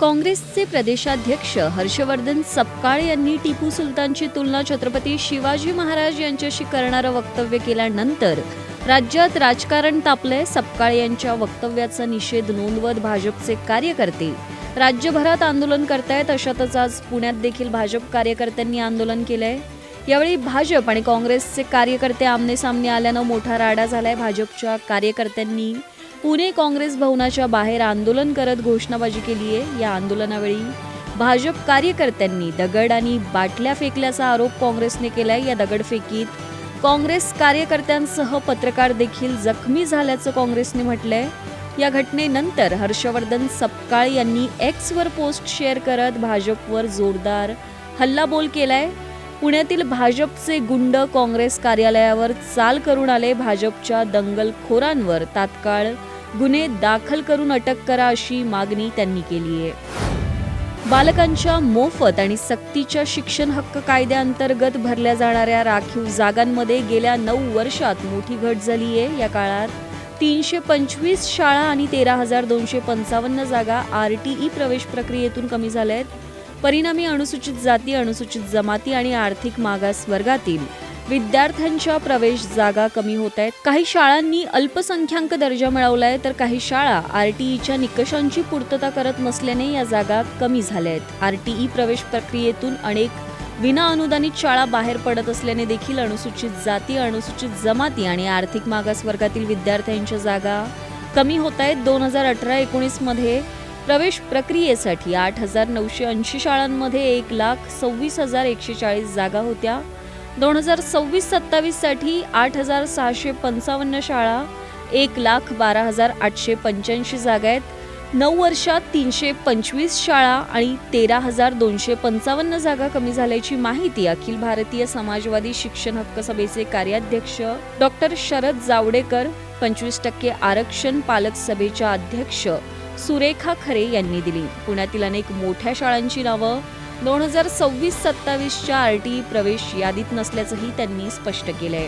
काँग्रेसचे प्रदेशाध्यक्ष हर्षवर्धन सपकाळ यांनी टिपू सुलतानची तुलना छत्रपती शिवाजी महाराज यांच्याशी करणारं वक्तव्य केल्यानंतर राज्यात राजकारण तापलंय. सपकाळ यांच्या वक्तव्याचा निषेध नोंदवत भाजपचे कार्यकर्ते राज्यभरात आंदोलन करतायत. अशातच आज पुण्यात देखील भाजप कार्यकर्त्यांनी आंदोलन केलंय. यावेळी भाजप आणि काँग्रेसचे कार्यकर्ते आमने सामने आल्यानं मोठा राडा झालाय. भाजपच्या कार्यकर्त्यांनी पुणे काँग्रेस भवनाच्या बाहेर आंदोलन करत घोषणाबाजी केली आहे. या आंदोलनावेळी भाजप कार्यकर्त्यांनी दगड आणि बाटल्या फेकल्याचा आरोप काँग्रेसने केलाय. या दगडफेकीत काँग्रेस कार्यकर्त्यांसह पत्रकार देखील जखमी झाल्याचं काँग्रेसने म्हटलंय. या घटनेनंतर हर्षवर्धन सपकाळ यांनी एक्सवर पोस्ट शेअर करत भाजपवर जोरदार हल्लाबोल केलाय. पुण्यातील भाजपचे गुंड काँग्रेस कार्यालयावर चाल करून आले. भाजपच्या दंगलखोरांवर तात्काळ गुन्हे दाखल करून अटक करा अशी मागणी त्यांनी केली आहे. बालकांच्या मोफत आणि सक्तीच्या शिक्षण हक्क कायद्याअंतर्गत भरल्या जाणाऱ्या राखीव जागांमध्ये गेल्या नऊ वर्षात मोठी घट झाली आहे. या काळात तीनशे पंचवीस शाळा आणि तेरा हजार दोनशे पंचावन्न जागा आर टी ई प्रवेश प्रक्रियेतून कमी झाल्या आहेत. परिणामी अनुसूचित जाती अनुसूचित जमाती आणि आर्थिक मागास वर्गातील विद्यार्थ्यांच्या प्रवेश जागा कमी होत आहेत. काही शाळांनी अल्पसंख्याक दर्जा मिळवलाय तर काही शाळा आर टी ईच्या निकषांची पूर्तता करत नसल्याने या जागा कमी झाल्या आहेत. आर टी ई प्रवेश प्रक्रियेतून अनेक विना अनुदानित शाळा बाहेर पडत असल्याने देखील अनुसूचित जाती अनुसूचित जमाती आणि आर्थिक मागास वर्गातील विद्यार्थ्यांच्या जागा कमी होत आहेत. दोन हजार अठरा एकोणीसमध्ये प्रवेश प्रक्रियेसाठी आठ हजार नऊशे ऐंशी शाळांमध्ये एक लाख सव्वीस हजार एकशे चाळीस जागा होत्या. दोन हजार सव्वीस सत्तावीससाठी आठ हजार सहाशे पंचावन्न शाळा एक लाख बारा हजार आठशे पंच्याऐंशी जागा आहेत. नऊ वर्षात तीनशे पंचवीस शाळा आणि तेरा हजार दोनशे पंचावन्न जागा कमी झाल्याची माहिती अखिल भारतीय समाजवादी शिक्षण हक्क सभेचे कार्याध्यक्ष डॉक्टर शरद जावडेकर पंचवीस टक्के आरक्षण पालक सभेच्या अध्यक्ष सुरेखा खरे यांनी दिली. पुण्यातील अनेक मोठ्या शाळांची नावं दोन हजार सव्वीस सत्तावीसच्या आर टी प्रवेश यादीत नसल्याचंही त्यांनी स्पष्ट केलंय.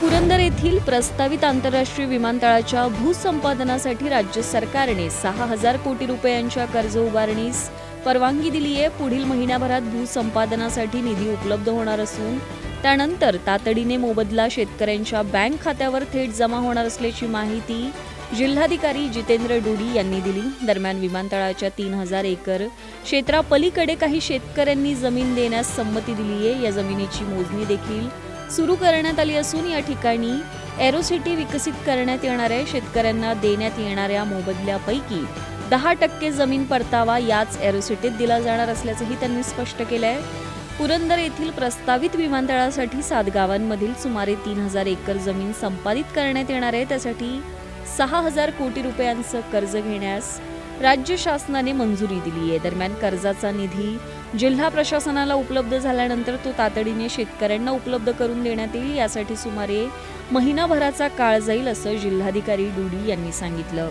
पुरंदर येथील प्रस्तावित आंतरराष्ट्रीय विमानतळाच्या भूसंपादनासाठी राज्य सरकारने सहा हजार कोटी रुपयांच्या कर्ज उभारणीस परवानगी दिली आहे पुढील महिन्याभरात भूसंपादनासाठी निधी उपलब्ध होणार असून त्यानंतर तातडीने मोबदला शेतकऱ्यांच्या बँक खात्यावर थेट जमा होणार असल्याची माहिती जिल्हाधिकारी जितेंद्र डुडी यांनी दिली. दरम्यान विमानतळाच्या तीन हजार एकर क्षेत्रापलीकडे काही शेतकऱ्यांनी जमीन देण्यास संमती दिली आहे या जमिनीची मोजणी देखील सुरू करण्यात आली असून या ठिकाणी एरोसिटी विकसित करण्यात येणार आहे. शेतकऱ्यांना देण्यात येणाऱ्या मोबदल्यापैकी दहा टक्के जमीन परतावा याच एरोसिटीत दिला जाणार असल्याचंही त्यांनी स्पष्ट केलं आहे पुरंदर येथील प्रस्तावित विमानतळासाठी सात गावांमधील सुमारे तीन हजार एकर जमीन संपादित करण्यात येणार आहे. त्यासाठी सहा हजार कोटी रुपयांचं कर्ज घेण्यास राज्य शासनाने मंजुरी दिली आहे. दरम्यान कर्जाचा निधी जिल्हा प्रशासनाला उपलब्ध झाल्यानंतर तो तातडीने शेतकऱ्यांना उपलब्ध करून देण्यात येईल यासाठी सुमारे महिनाभराचा काळ जाईल असं जिल्हाधिकारी डुडी यांनी सांगितलं.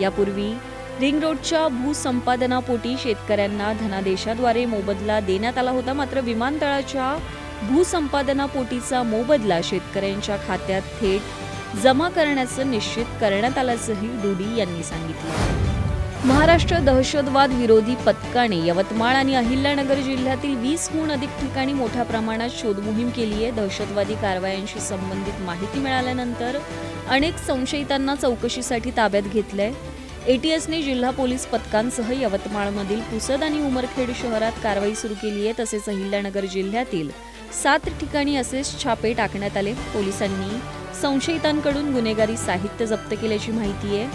यापूर्वी रिंग रोडच्या भूसंपादनापोटी शेतकऱ्यांना धनादेशाद्वारे मोबदला देण्यात आला होता मात्र विमानतळाच्या भूसंपादनापोटीचा मोबदला शेतकऱ्यांच्या खात्यात थेट जमा करण्याचं निश्चित करण्यात आल्याचंही डुडी यांनी सांगितलं. महाराष्ट्र दहशतवाद विरोधी पथकाने यवतमाळ आणि अहिल्यानगर जिल्ह्यातील वीसहून अधिक ठिकाणी मोठ्या प्रमाणात शोधमोहीम केली आहे. दहशतवादी कारवायांशी संबंधित माहिती मिळाल्यानंतर अनेक संशयितांना चौकशीसाठी ताब्यात घेतलंय. एटीएसने जिल्हा पोलीस पथकांसह यवतमाळमधील पुसद आणि उमरखेड शहरात कारवाई सुरू केली आहे. तसेच अहिल्यानगर जिल्ह्यातील सात ठिकाणी असेच छापे टाकण्यात आले. पोलिसांनी संशयितांकडून गुन्हेगारी साहित्य जप्त केल्याची माहिती आहे.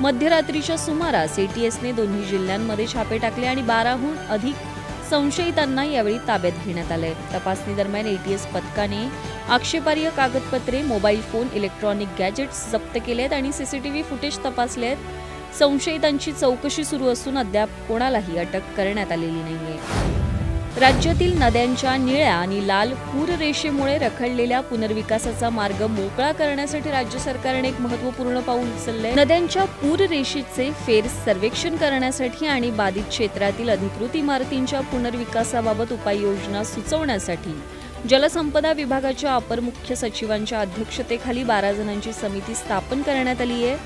मध्यरात्रीच्या सुमारास एटीएसने दोन्ही जिल्ह्यांमध्ये छापे टाकले आणि बाराहून अधिक संशयितांना यावेळी ताब्यात घेण्यात आलंय. तपासणी दरम्यान एटीएस पथकाने आक्षेपार्ह कागदपत्रे मोबाईल फोन इलेक्ट्रॉनिक गॅजेट्स जप्त केलेत आणि सीसीटीव्ही फुटेज तपासलेत संशयितांची चौकशी सुरू असून अद्याप कोणालाही अटक करण्यात आलेली नाहीये. राज्यातील नद्यांच्या निळ्या आणि लाल पूररेषेमुळे रखडलेल्या पुनर्विकासाचा मार्ग मोकळा करण्यासाठी राज्य सरकारने एक महत्त्वपूर्ण पाऊल उचललंय. नद्यांच्या पूररेषेचे फेर सर्वेक्षण करण्यासाठी आणि बाधित क्षेत्रातील अधिकृत इमारतींच्या पुनर्विकासाबाबत उपाययोजना सुचवण्यासाठी जलसंपदा विभागाच्या अपर मुख्य सचिवांच्या अध्यक्षतेखाली बारा जणांची समिती स्थापन करण्यात आली आहे.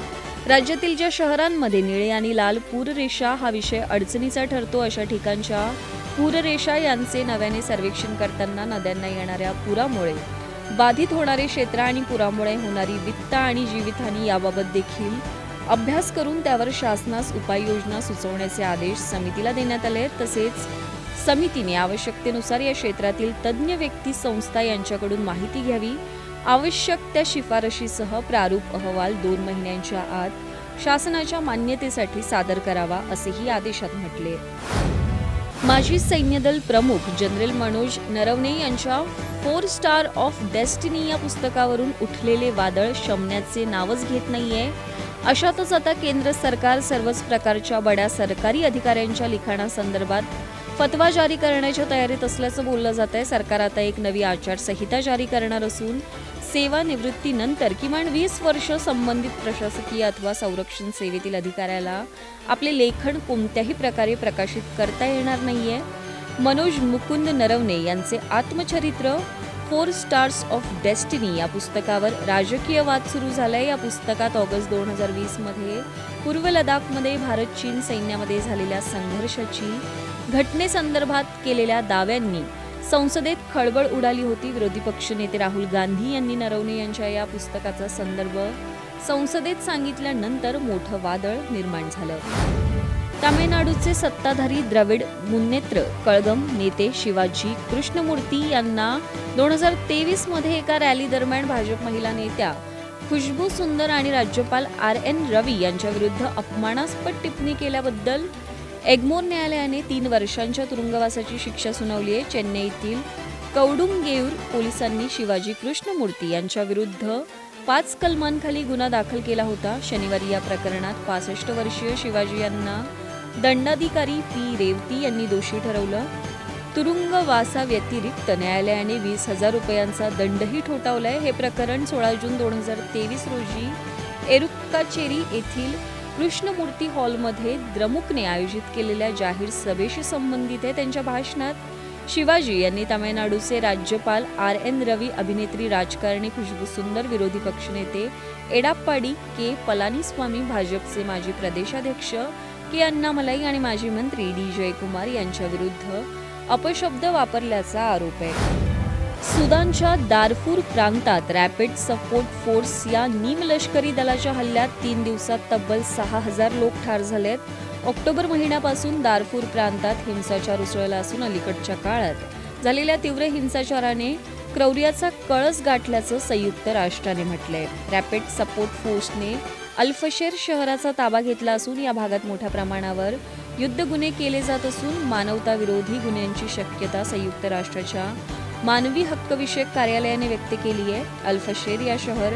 राज्यातील ज्या शहरांमध्ये निळे आणि लाल पूररेषा हा विषय अडचणीचा ठरतो अशा ठिकाणच्या पूररेषा यांचे नव्याने सर्वेक्षण करताना नद्यांना येणाऱ्या पुरामुळे बाधित होणारे क्षेत्र आणि पुरामुळे होणारी वित्त आणि जीवितहानी याबाबत देखील अभ्यास करून त्यावर शासनास उपाययोजना सुचवण्याचे आदेश समितीला देण्यात आले आहेत. तसेच समितीने आवश्यकतेनुसार या क्षेत्रातील तज्ज्ञ व्यक्ती संस्था यांच्याकडून माहिती घ्यावी. आवश्यक त्या शिफारशीसह प्रारूप अहवाल दोन महिन्यांच्या आत शासनाच्या मान्यतेसाठी सादर करावा असेही आदेशात म्हटले माजी सैन्यदल प्रमुख जनरल मनोज नरवणे यांच्या फोर स्टार ऑफ डेस्टिनी या पुस्तकावरून उठलेले वादळ शमण्याचे नावच घेत नाहीये. अशातच आता केंद्र सरकार सर्वच प्रकारच्या बड्या सरकारी अधिकाऱ्यांच्या लिखाणासंदर्भात फतवा जारी करण्याच्या तयारीत असल्याचं बोललं जात आहे सरकार आता एक नवी आचारसंहिता जारी करणार असून सेवानिवृत्तीनंतर किमान वीस वर्ष संबंधित प्रशासकीय अथवा संरक्षण सेवेतील अधिकाऱ्याला आपले लेखन कोणत्याही प्रकारे प्रकाशित करता येणार नाहीये. मनोज मुकुंद नरवणे यांचे आत्मचरित्र फोर स्टार्स ऑफ डेस्टिनी या पुस्तकावर राजकीय वाद सुरू झालाय. या पुस्तकात ऑगस्ट दोन हजार वीसमध्ये पूर्व लडाखमध्ये भारत चीन सैन्यामध्ये झालेल्या संघर्षाची घटनेसंदर्भात केलेल्या दाव्यांनी संसदेत खळबळ उडाली होती. विरोधी पक्षनेते राहुल गांधी यांनी नरवणे यांच्या या पुस्तकाचा संदर्भ संसदेत सांगितल्यानंतर मोठं वादळ निर्माण झालं. तामिळनाडूचे सत्ताधारी द्रविड मुन्नेत्र कळगम नेते शिवाजी कृष्णमूर्ती यांना दोन हजार तेवीसमध्ये एका रॅली दरम्यान भाजप महिला नेत्या खुशबू सुंदर आणि राज्यपाल आर एन रवी यांच्या विरुद्ध अपमानास्पद टिप्पणी केल्याबद्दल एग्मोर न्यायालयाने तीन वर्षांच्या तुरुंगवासाची शिक्षा सुनावली आहे. चेन्नईतील कौडुंगेऊर पोलिसांनी शिवाजी कृष्णमूर्ती यांच्याविरुद्ध पाच कलमांखाली गुन्हा दाखल केला होता. शनिवारी या प्रकरणात पासष्ट वर्षीय शिवाजी यांना दंडाधिकारी पी. रेवती यांनी दोषी ठरवलं. तुरुंगवासाव्यतिरिक्त न्यायालयाने वीस हजार रुपयांचा दंडही ठोठावलाय. हे प्रकरण सोळा जून दोन हजार तेवीस रोजी एरुक्काचेरी येथील कृष्णमूर्ती हॉलमध्ये द्रमुकने आयोजित केलेल्या जाहीर सभेशी संबंधित आहे त्यांच्या भाषणात. शिवाजी यांनी तामिळनाडूचे राज्यपाल आर एन रवी अभिनेत्री राजकारणी खुशबू सुंदर विरोधी पक्षनेते एडाप्पाडी के पलानीस्वामी भाजपचे माजी प्रदेशाध्यक्ष के अण्णामलाई आणि माजी मंत्री डी जयकुमार यांच्याविरुद्ध अपशब्द वापरल्याचा आरोप आहे. सुदानच्या दारफूर प्रांतात रॅपिड सपोर्ट फोर्स या निमलष्करी दलाच्या हल्ल्यात तीन दिवसात तब्बल सहा हजार लोक ठार झालेत ऑक्टोबर महिन्यापासून दारफूर प्रांतात हिंसाचार उसळला असून अलीकडच्या काळात झालेल्या तीव्र हिंसाचाराने क्रौर्याचा कळस गाठल्याचं संयुक्त राष्ट्राने म्हटलंय. रॅपिड सपोर्ट फोर्सने अल्फशेर शहराचा ताबा घेतला असून या भागात मोठ्या प्रमाणावर युद्ध गुन्हे केले जात असून मानवता विरोधी गुन्ह्यांची शक्यता संयुक्त राष्ट्राच्या मानवी हक्क विषयक कार्यालयाने व्यक्त केली आहे. अल्फशेर या शहर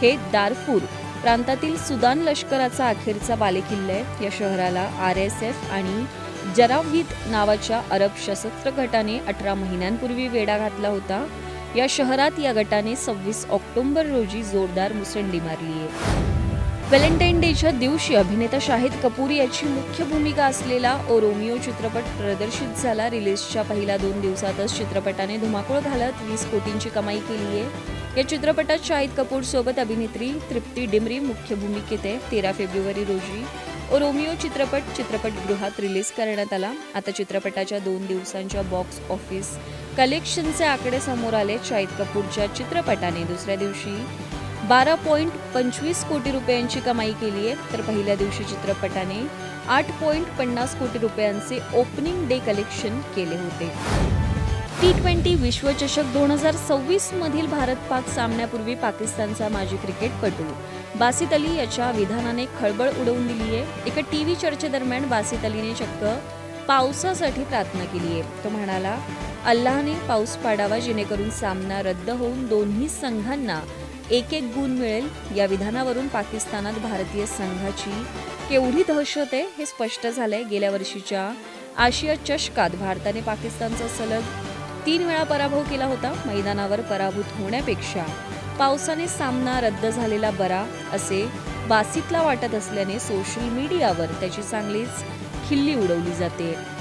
हे दारफूर प्रांतातील सुदान लष्कराचा अखेरचा बालेकिल्ला आहे. या शहराला आर एस एफ आणि जरावीद नावाच्या अरब सशस्त्र गटाने अठरा महिन्यांपूर्वी वेढा घातला होता. या शहरात या गटाने सव्वीस ऑक्टोबर रोजी जोरदार मुसंडी मारली आहे. व्हॅलेंटाईन डेच्या दिवशी अभिनेता शाहिद कपूर याची मुख्य भूमिका असलेला ओ रोमिओ चित्रपट प्रदर्शित झाला. रिलीजच्या पहिल्या दोन दिवसातच चित्रपटाने धुमाकूळ घालत वीस कोटींची कमाई केली आहे. या चित्रपटात शाहिद कपूर सोबत अभिनेत्री तृप्ती डिमरी मुख्य भूमिकेत आहे. तेरा फेब्रुवारी रोजी ओ रोमिओ चित्रपट चित्रपटगृहात रिलीज करण्यात आला. आता चित्रपटाच्या दोन दिवसांच्या बॉक्स ऑफिस कलेक्शनचे आकडे समोर आले. शाहिद कपूरच्या चित्रपटाने दुसऱ्या दिवशी बारा पॉईंट पंचवीस कोटी रुपयांची कमाई केली आहे. तर पहिल्या दिवशी चित्रपटाने आठ पॉईंट पन्नास कोटी रुपयांचे ओपनिंग डे कलेक्शन केले होते. टी ट्वेंटी विश्वचषक दोन हजार सव्वीस मधील भारत पाक सामन्यापूर्वी पाकिस्तानचा माजी क्रिकेटपटू बासित अली याच्या विधानाने खळबळ उडवून दिली आहे. एका टी व्ही चर्चेदरम्यान बासित अलीने चक्क पावसासाठी प्रार्थना केली आहे. तो म्हणाला अल्लाहने पाऊस पाडावा जेणेकरून सामना रद्द होऊन दोन्ही संघांना एक एक गुण मिळेल या विधानावरून पाकिस्तानात भारतीय संघाची. केवढी दहशत आहे हे स्पष्ट झालंय. गेल्या वर्षीच्या आशिया चषकात भारताने पाकिस्तानचा सलग तीन वेळा पराभव केला होता. मैदानावर पराभूत होण्यापेक्षा पावसाने सामना रद्द झालेला बरा असे बासितला वाटत असल्याने सोशल मीडियावर त्याची चांगलीच खिल्ली उडवली जाते.